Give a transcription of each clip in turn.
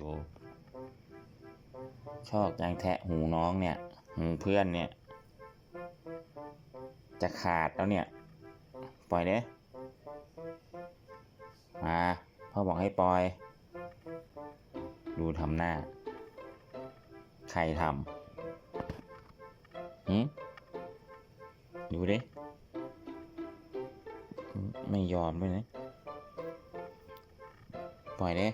ดูชอบยังแทะหูน้องเนี่ยหูเพื่อนเนี่ย จะขาดแล้วเนี่ย ปล่อยเด้มาพ่อบอกให้ปล่อย ดูทำหน้า ใครทำหืมดูดิไม่ยอมด้วยนะ ปล่อยเด้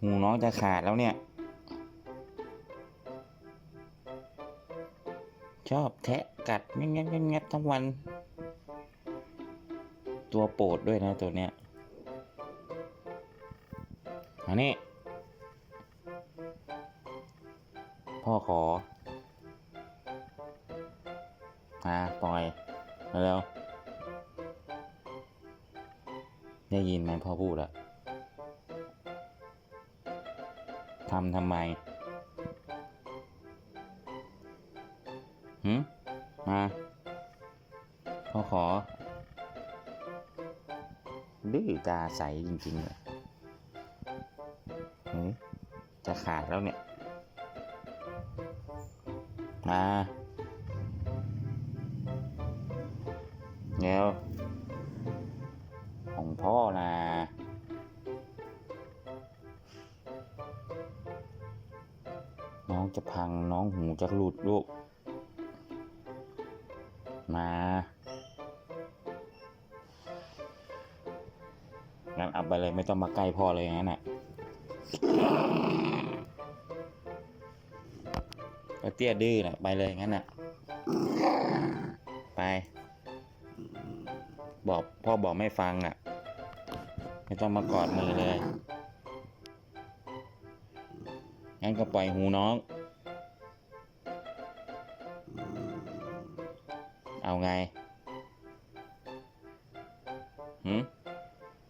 หูน้องจะขาดแล้วเนี่ย ชอบแทะกัดงัดงัดงัดงัดทั้งวัน ตัวโปรดด้วยนะตัวเนี้ยอันนี้ พ่อขอมาปล่อยเร็วได้ยินไหมพ่อพูดอะ ทำทำไมหืมมาพ่อขอ ดื้อตาใสจริงๆเลยจะขาดแล้วเนี่ย มาเดี๋ยวของพ่อนะ น้องจะพังน้องหูจะหลุดลูก มางั้นเอาไปเลยไม่ต้องมาใกล้พ่อเลยงั้นน่ะก็เตี้ยดื้อน่ะไปเลยงั้นน่ะ ไป บอกพ่อบอกไม่ฟังอะ ไม่ต้องมากอดมือเลย งั้นก็ปล่อยหูน้อง เอาไงหืม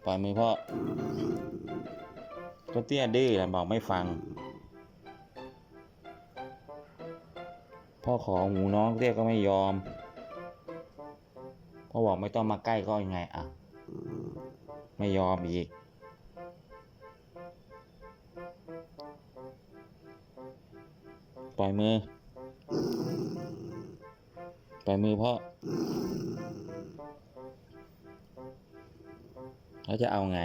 ปล่อยมือพ่อก็เตี้ยดื้อแหละบอกไม่ฟัง พ่อขอหูน้องเรียกก็ไม่ยอม พ่อบอกไม่ต้องมาใกล้ก็ยังไงอะ ไม่ยอมอีก อยมือ ปล่อยมือพ่อแล้วจะเอาไง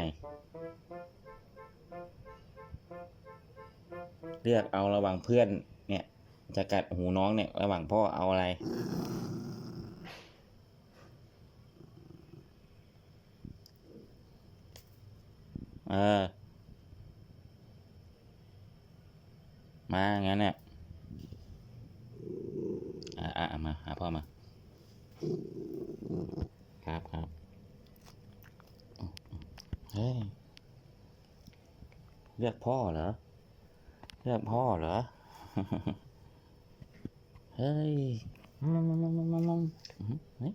เลือกเอาระหว่างเพื่อนเนี่ย จะกัดหูน้องเนี่ย ระหว่างพ่อเอาอะไรเออมางั้นเนี่ย อะมา หาพ่อมา ครับครับเฮ้ยเรียกพ่อเหรอเรียกพ่อเหรอ เฮ้ยมัมมัมมัมมัมมัมอื้อหือเฮ้ย